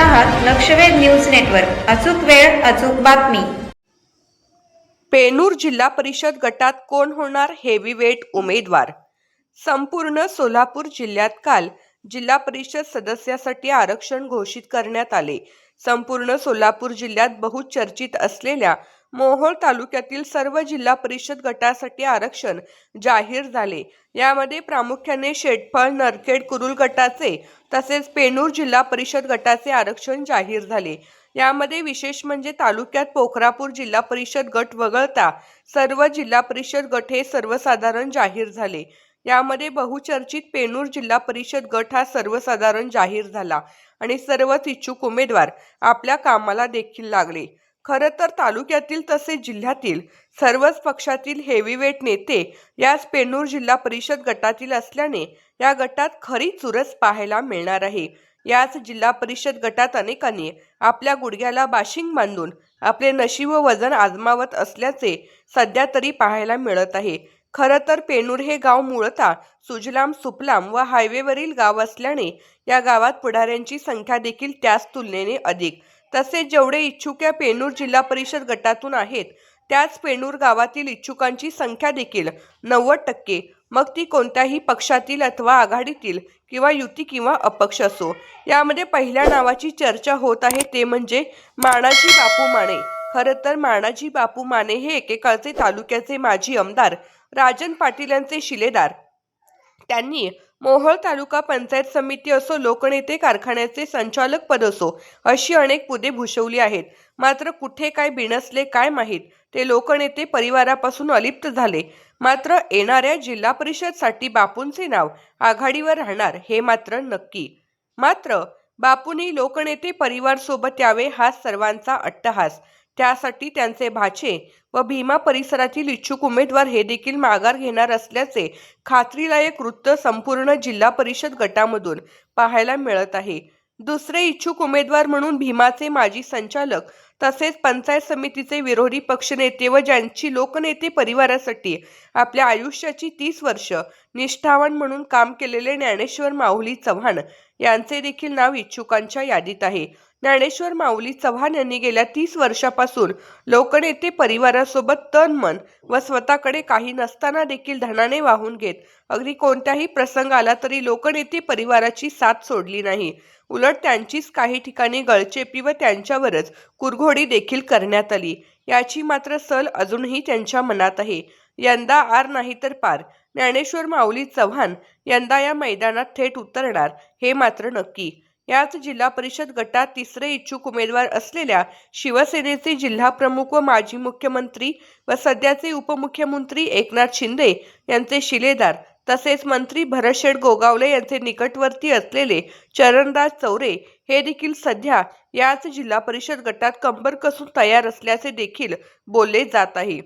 आहात लक्षवेध news network. अचूक वेळ अचूक बातमी. पेनूर जिल्हा परिषद गटात कोण होणार हेवीवेट उमेदवार? संपूर्ण सोलापूर जिल्ह्यात काल जिल्हा परिषद सदस्यासाठी आरक्षण घोषित करण्यात आले. संपूर्ण सोलापूर जिल्ह्यात बहुचर्चित असलेल्या मोहोळ तालुक्यातील सर्व जिल्हा परिषद गटासाठी आरक्षण जाहीर झाले. यामध्ये प्रामुख्याने शेटफळ नरखेड कुरुल गटाचे तसेच पेनूर जिल्हा परिषद गटाचे आरक्षण जाहीर झाले. यामध्ये विशेष म्हणजे तालुक्यात पोखरापूर जिल्हा परिषद गट वगळता सर्व जिल्हा परिषद गट हे सर्वसाधारण जाहीर झाले. यामध्ये बहुचर्चित पेनूर जिल्हा परिषद गट हा सर्वसाधारण जाहीर झाला आणि सर्वच इच्छुक उमेदवार आपल्या कामाला देखील लागले. खरं तर तालुक्यातील तसेच जिल्ह्यातील सर्वच पक्षातील हेवीवेट नेते याच पेनूर जिल्हा परिषद गटातील असल्याने या गटात खरी चुरस पाहायला मिळणार आहे. याच जिल्हा परिषद गटात अनेकांनी आपल्या गुडघ्याला बाशिंग बांधून आपले नशीब व वजन आजमावत असल्याचे सध्या तरी पाहायला मिळत आहे. खरं तर पेनूर हे गाव मूळतः सुजलाम सुफलाम व हायवेवरील गाव असल्याने या गावात पुढाऱ्यांची संख्या देखील त्याच तुलनेने अधिक. तसेच जेवढे इच्छुक या पेनूर जिल्हा परिषद गटातून आहेत त्याच पेनूर गावातील इच्छुकांची संख्या देखील नव्वद टक्के. मग ती कोणत्याही पक्षातील अथवा आघाडीतील किंवा युती किंवा अपक्ष असो. यामध्ये पहिल्या नावाची चर्चा होत आहे ते म्हणजे माणाजी बापू माने. खरं तर माणाजी बापू माने हे एकेकाळचे तालुक्याचे माजी आमदार राजन पाटील यांचे शिलेदार. त्यांनी मोहोळ तालुका पंचायत समिती असो लोकनेते कारखान्याचे संचालक पद असो अशी अनेक पुदे भूषवली आहेत. मात्र कुठे काय बिनसले काय माहीत ते लोकनेते परिवारापासून अलिप्त झाले. मात्र येणाऱ्या जिल्हा परिषदसाठी बापूंचे नाव आघाडीवर राहणार हे मात्र नक्की. मात्र बापूंनी लोकनेते परिवारसोबत यावे हा सर्वांचा अट्टहास. त्यासाठी त्यांचे भाचे व भीमा परिसरातील इच्छुक उमेदवार हे देखील माघार घेणार असल्याचे खात्रीलायक वृत्त संपूर्ण जिल्हा परिषद गटामधून पाहायला मिळत आहे. दुसरे इच्छुक उमेदवार म्हणून भीमाचे माजी संचालक तसेच पंचायत समितीचे विरोधी पक्षनेते व ज्यांची लोकनेते परिवारासाठी आपल्या आयुष्याची तीस वर्ष निष्ठावान म्हणून काम केलेले ज्ञानेश्वर माऊली चव्हाण यांचे देखील नाव इच्छुकांच्या यादीत आहे. ज्ञानेश्वर माऊली चव्हाण यांनी गेल्या तीस वर्षापासून लोकनेते परिवारासोबत तन मन व स्वतःकडे काही नसताना देखील धनाने वाहून घेत अगदी कोणत्याही प्रसंग आला तरी लोकनेते परिवाराची साथ सोडली नाही. उलट त्यांचीच काही ठिकाणी गळचेपी व त्यांच्यावरच कुरघोडी देखील करण्यात आली. याची मात्र सल अजूनही त्यांच्या मनात आहे. यंदा आर नाही तर पार. ज्ञानेश्वर माऊली चव्हाण यंदा या मैदानात थेट उतरणार हे मात्र नक्की. याच जिल्हा परिषद गटात तिसरे इच्छुक उमेदवार असलेल्या शिवसेनेचे जिल्हा प्रमुख व माजी मुख्यमंत्री व सध्याचे उपमुख्यमंत्री एकनाथ शिंदे यांचे शिलेदार तसेच मंत्री भरतशेठ गोगावले यांचे निकटवर्ती असलेले चरणदास चौरे हे देखील सध्या याच जिल्हा परिषद गटात कंबर कसून तयार असल्याचे देखील बोलले जात आहे.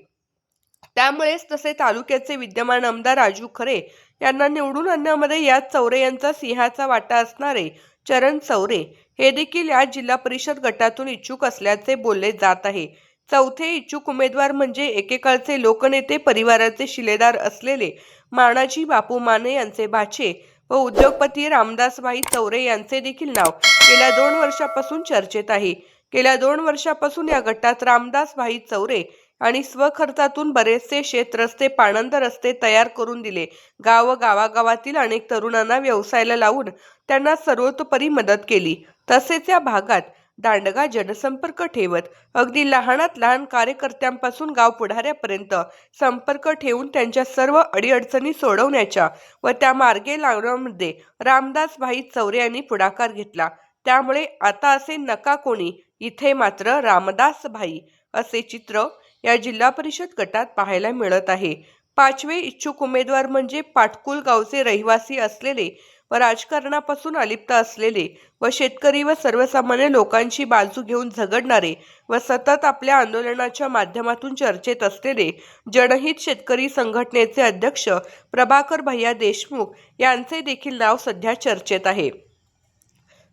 त्यामुळेच तसे तालुक्याचे विद्यमान आमदार राजू खरे यांना निवडून आणण्यामध्ये याच चौरे यांचा सिंहाचा वाटा असणारे चरण चौरे हे देखील या जिल्हा परिषद गटातून इच्छुक असल्याचे बोलले जात आहे. चौथे इच्छुक उमेदवार म्हणजे एकेकाळचे लोकनेते परिवाराचे शिलेदार असलेले मानाजी बापू माने यांचे भाचे व उद्योगपती रामदासभाई चौरे यांचे देखील नाव गेल्या दोन वर्षापासून चर्चेत आहे. गेल्या दोन वर्षापासून या गटात रामदासभाई चौरे आणि स्वखर्चातून बरेचसे शेत रस्ते पाणंद रस्ते तयार करून दिले. गाव गावागावातील अनेक तरुणांना व्यवसायाला लावून त्यांना सर्वतोपरी मदत केली. तसेच या भागात दांडगा जनसंपर्क ठेवत अगदी लहानात लहान कार्यकर्त्यांपासून गाव पुढाऱ्यापर्यंत संपर्क ठेवून त्यांच्या सर्व अडीअडचणी सोडवण्याच्या व त्या मार्गे लावण्यामध्ये रामदास भाई चौरे यांनी पुढाकार घेतला. त्यामुळे आता असे नका कोणी इथे मात्र रामदास भाई असे चित्र या जिल्हा परिषद गटात पाहायला मिळत आहे. पाचवे इच्छुक उमेदवार म्हणजे पाटकुल गावचे रहिवासी असलेले व राजकारणापासून अलिप्त असलेले व शेतकरी व सर्वसामान्य लोकांची बाजू घेऊन झगडणारे व सतत आपल्या आंदोलनाच्या माध्यमातून चर्चेत असलेले जनहित शेतकरी संघटनेचे अध्यक्ष प्रभाकर भैया देशमुख यांचे देखील नाव सध्या चर्चेत आहे.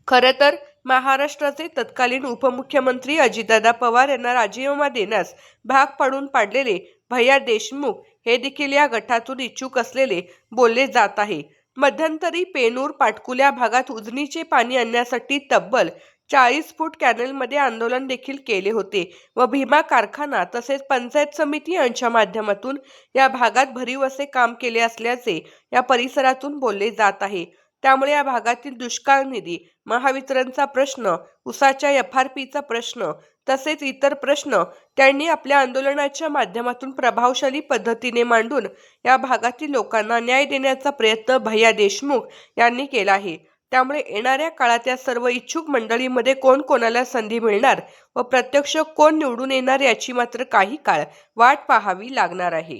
खरं तर महाराष्ट्राचे तत्कालीन उपमुख्यमंत्री अजितदादा पवार यांना राजीनामा देण्यास भाग पाडून पाडलेले भैया देशमुख हे देखील या गटातून इच्छुक असलेले बोलले जात आहे. मध्यंतरी पेनूर पाटकुल्या भागात उजनीचे पाणी आणण्यासाठी तब्बल चाळीस फूट कॅनलमध्ये आंदोलन देखील केले होते व भीमा कारखाना तसेच पंचायत समिती यांच्या माध्यमातून या भागात भरीव असे काम केले असल्याचे या परिसरातून बोलले जात आहे. त्यामुळे या भागातील दुष्काळ निधी महावितरणचा प्रश्न उसाच्या एफ आर पीचा प्रश्न तसेच इतर प्रश्न त्यांनी आपल्या आंदोलनाच्या माध्यमातून प्रभावशाली पद्धतीने मांडून या भागातील लोकांना न्याय देण्याचा प्रयत्न भैया देशमुख यांनी केला आहे. त्यामुळे येणाऱ्या काळात या सर्व इच्छुक मंडळीमध्ये कोण कोणाला संधी मिळणार व प्रत्यक्ष कोण निवडून येणार याची मात्र काही काळ वाट पाहावी लागणार आहे.